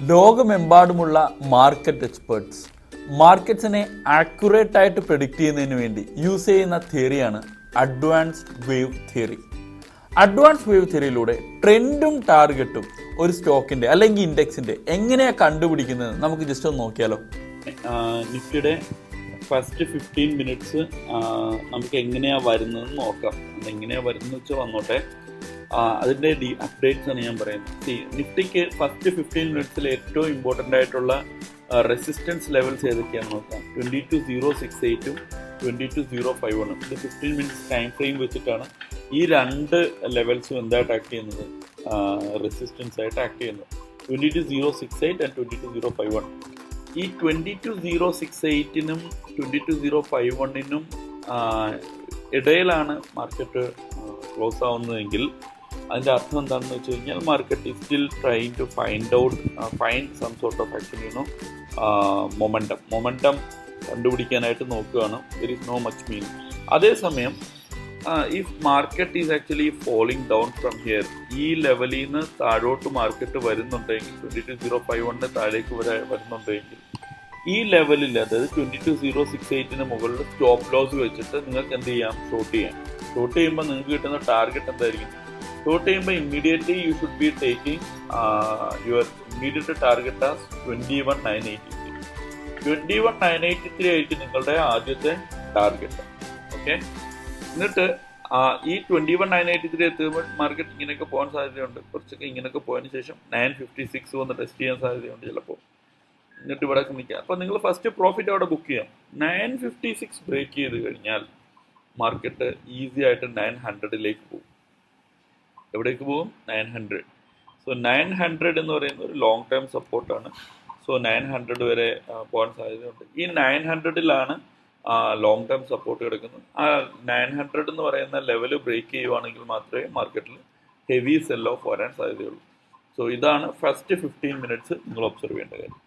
ലോകമെമ്പാടുമുള്ള market experts മാർക്കറ്റ്സിനെ accurate ആയിട്ട് പ്രഡിക്റ്റ് ചെയ്യുന്നതിന് വേണ്ടി യൂസ് ചെയ്യുന്ന തിയറിയാണ് advance wave theory advance wave തിയറിയിലൂടെ ട്രെൻഡും ടാർഗറ്റും ഒരു സ്റ്റോക്കിന്റെ അല്ലെങ്കിൽ ഇൻഡെക്സിന്റെ എങ്ങനെയാണ് കണ്ടുപിടിക്കുന്നത് നമുക്ക് ജസ്റ്റ് ഒന്ന് നോക്കിയാലോ. നിഫ്റ്റിയുടെ ഫസ്റ്റ് ഫിഫ്റ്റീൻ മിനിറ്റ്സ് നമുക്ക് എങ്ങനെയാ വരുന്നതെന്ന് നോക്കാം. അതെങ്ങനെയാ വരുന്നത് വെച്ചാൽ വന്നോട്ടെ. ആ, അതിന്റെ ഡി അപ്ഡേറ്റ്സ് ആണ് ഞാൻ പറയുന്നത്. നിഫ്റ്റിക്ക് ഫസ്റ്റ് ഫിഫ്റ്റീൻ മിനിറ്റ്സിൽ ഏറ്റവും ഇമ്പോർട്ടന്റ് ആയിട്ടുള്ള റെസിസ്റ്റൻസ് ലെവൽസ് ഏതൊക്കെയാണ് നോക്കാം. ട്വന്റി ടു സീറോ സിക്സ് എയ്റ്റും ട്വന്റി ടു സീറോ ഫൈവ് ആണ് ഇത് ഫിഫ്റ്റീൻ മിനിറ്റ്സ് ടൈം ഫ്രെയിം വെച്ചിട്ടാണ് ഈ രണ്ട് ലെവൽസും എന്തായിട്ട് ആക്ട് ചെയ്യുന്നത്? റെസിസ്റ്റൻസ് ആയിട്ട് ആക്ട് ചെയ്യുന്നത്. Twenty two zero six eight and twenty two zero five one ഈ ട്വന്റി ടു സീറോ സിക്സ് എയ്റ്റിനും ട്വന്റി ടു സീറോ ഫൈവ് വണ്ണിനും ഇടയിലാണ് മാർക്കറ്റ് ക്ലോസ് ആവുന്നതെങ്കിൽ അതിന്റെ അർത്ഥം എന്താണെന്ന് വെച്ച് കഴിഞ്ഞാൽ market is still trying to find out find some sort of actually you know momentum momentum കണ്ടുപിടിക്കാനായിട്ട് നോക്കുകയാണ്. There is no much mean അതേസമയം if market is actually falling down from here ഈ ലെവലിൽ നിന്ന് താഴോട്ട് മാർക്കറ്റ് വരുന്നുണ്ടെങ്കിൽ ട്വന്റി ടു സീറോ ഫൈവ് വണ്ണിന് താഴേക്ക് വരെ വരുന്നുണ്ടെങ്കിൽ ഈ ലെവലിൽ അതായത് ട്വന്റി ടു സീറോ സിക്സ് എയ്റ്റിന് മുകളിൽ സ്റ്റോപ്പ് ലോസ് വെച്ചിട്ട് നിങ്ങൾക്ക് എന്ത് ചെയ്യാം? ഷോട്ട് ചെയ്യാം. ഷോട്ട് ചെയ്യുമ്പോൾ നിങ്ങൾക്ക് കിട്ടുന്ന ടാർഗറ്റ് എന്തായിരിക്കും? Short by immediately you should be taking your immediate target as twenty one nine eighty three twenty one nine eighty three ആയിട്ട് നിങ്ങളുടെ ആദ്യത്തെ ടാർഗറ്റ് ഓക്കെ എന്നിട്ട് ഈ twenty one nine eighty three എത്തുമ്പോൾ മാർക്കറ്റ് ഇങ്ങനെയൊക്കെ പോകാൻ സാധ്യതയുണ്ട്. കുറച്ചൊക്കെ ഇങ്ങനെയൊക്കെ പോയതിന് ശേഷം നയൻ ഫിഫ്റ്റി സിക്സ് വന്ന് ടെസ്റ്റ് ചെയ്യാൻ സാധ്യതയുണ്ട് ചിലപ്പോൾ. എന്നിട്ട് ഇവിടെ നിൽക്കുക അപ്പോൾ നിങ്ങൾ ഫസ്റ്റ് പ്രോഫിറ്റ് അവിടെ ബുക്ക് ചെയ്യാം. നയൻ ഫിഫ്റ്റി സിക്സ് ബ്രേക്ക് ചെയ്ത് കഴിഞ്ഞാൽ മാർക്കറ്റ് ഈസി ആയിട്ട് നയൻ ഹൺഡ്രഡിലേക്ക് പോകും. എവിടേക്ക് പോകും? Nine hundred. So nine hundred എന്ന് പറയുന്ന ഒരു ലോങ് ടേം സപ്പോർട്ടാണ് സോ നയൻ ഹൺഡ്രഡ് വരെ പോകാൻ സാധ്യതയുണ്ട്. ഈ നയൻ ഹൺഡ്രഡിലാണ് ലോങ് ടേം സപ്പോർട്ട് കിടക്കുന്നത്. ആ നയൻ ഹൺഡ്രഡ് എന്ന് പറയുന്ന ലെവൽ ബ്രേക്ക് ചെയ്യുവാണെങ്കിൽ മാത്രമേ മാർക്കറ്റിൽ ഹെവി സെല്ലോ വരാൻ സാധ്യതയുള്ളൂ. സോ ഇതാണ് ഫസ്റ്റ് ഫിഫ്റ്റീൻ മിനിറ്റ്സ് നിങ്ങൾ ഒബ്സർവ് ചെയ്യേണ്ട കാര്യം.